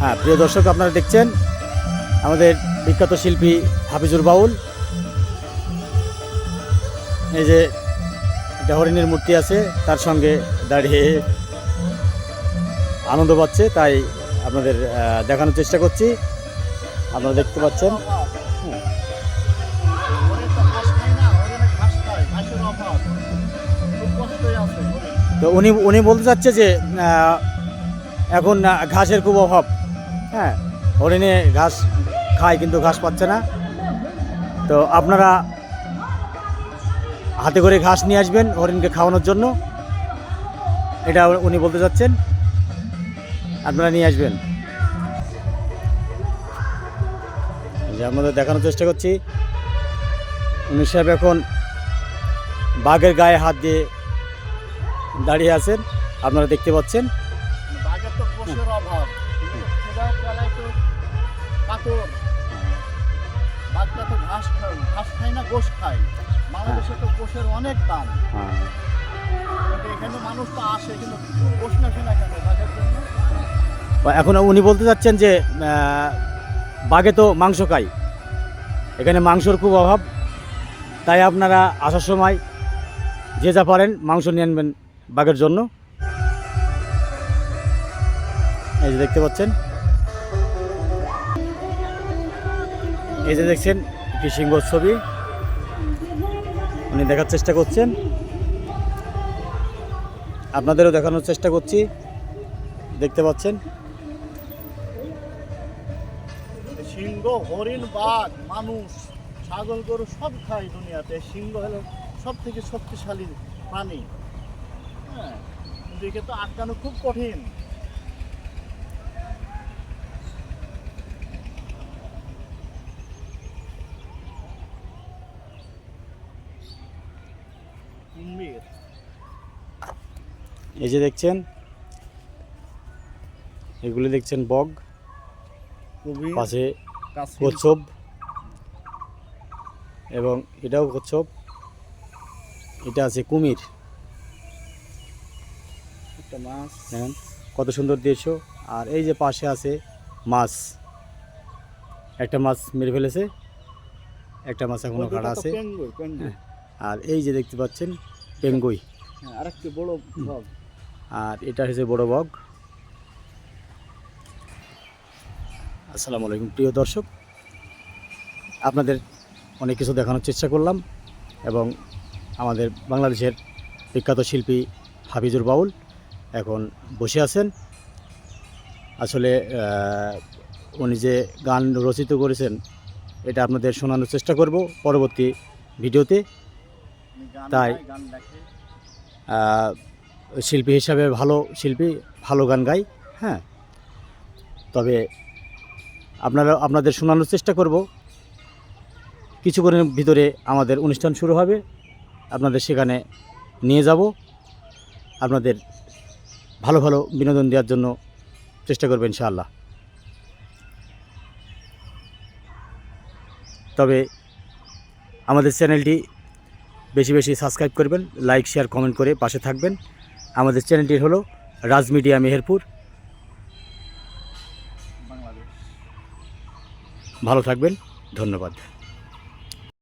হ্যাঁ প্রিয় দর্শক, আপনারা দেখছেন আমাদের বিখ্যাত শিল্পী হাফিজুর বাউল। এই যে একটা হরিণের মূর্তি আছে, তার সঙ্গে দাঁড়িয়ে আনন্দ পাচ্ছে, তাই আপনাদের দেখানোর চেষ্টা করছি। আপনারা দেখতে পাচ্ছেন। তো উনি উনি বলতে চাচ্ছে যে এখন ঘাসের খুব অভাব। হ্যাঁ হরিণে ঘাস খায় কিন্তু ঘাস পাচ্ছে না। তো আপনারা হাতে করে ঘাস নিয়ে আসবেন হরিণকে খাওয়ানোর জন্য। এটা উনি বলতে চাচ্ছেন। আপনারা নিয়ে আসবেন। যে আপনাদের দেখানোর চেষ্টা করছি। উনি সাহেব এখন বাঘের গায়ে হাত দিয়ে দাঁড়িয়ে আছেন। আপনারা দেখতে পাচ্ছেন। বাঘের তো অভাব। সেটাও চালায় তো কাতর বাঘটা তো ঘাস খায় ঘাস খায় না গোশ খায় বাংলাদেশে তো গোশের অনেক দাম। হ্যাঁ। এখানে মানুষ তো আসে কিন্তু গোশ নাসে না কেন? বাঘের জন্য? এখন উনি বলতে চাচ্ছেন যে বাঘে তো মাংস খায়। এখানে মাংসর খুব অভাব। তাই আপনারা আসার সময় যে যা পারেন মাংস নিয়ে আনবেন বাঘের জন্য। এই যে দেখতে পাচ্ছেন। এই যে দেখছেন একটি সিংহর ছবি। উনি দেখার চেষ্টা করছেন। আপনাদেরও দেখানোর চেষ্টা করছি। দেখতে পাচ্ছেন। সিংহ, হরিণ, বাঘ, মানুষ, ছাগল, গরু সব খায় দুনিয়াতে। সিংহ হলো সব থেকে শক্তিশালী প্রাণী। হ্যাঁ কিন্তু তো আটকানো খুব কঠিন কুমির এই যে দেখছেন? এগুলো দেখছেন বগ পাশে কচ্ছপ এবং এটাও কচ্ছপ। এটা আছে কুমির। একটা মাছ। দেখেন কত সুন্দর দৃশ্য। আর এই যে পাশে আছে মাছ। একটা মাছ মেরে ফেলেছে একটা মাছ এখনও কাটা আছে। পেঙ্গুই। আর এই যে দেখতে পাচ্ছেন পেঙ্গুই। আর আরেকটি বড় আর এটা হচ্ছে বড় বগ আসসালামু আলাইকুম প্রিয় দর্শক। আপনাদের অনেক কিছু দেখানোর চেষ্টা করলাম এবং আমাদের বাংলাদেশের বিখ্যাত শিল্পী হাফিজুর বাউল এখন বসে আছেন। আসলে উনি যে গান রচিত করেছেন এটা আপনাদের শোনানোর চেষ্টা করব পরবর্তী ভিডিওতে। তাই- শিল্পী হিসাবে ভালো শিল্পী, ভালো গান গাই হ্যাঁ। তবে আপনারা, আপনাদের শোনানোর চেষ্টা করব। কিছুক্ষণের ভিতরে আমাদের অনুষ্ঠান শুরু হবে। আপনাদের সেখানে নিয়ে যাব। আপনাদের ভালো ভালো বিনোদন দেওয়ার জন্য চেষ্টা করবেন ইনশাআল্লাহ। তবে আমাদের চ্যানেলটি বেশি বেশি সাবস্ক্রাইব করবেন, লাইক, শেয়ার, কমেন্ট করে পাশে থাকবেন। আমাদের চ্যানেলটি হলো রাজ মিডিয়া মেহেরপুর। ভালো থাকবেন ধন্যবাদ।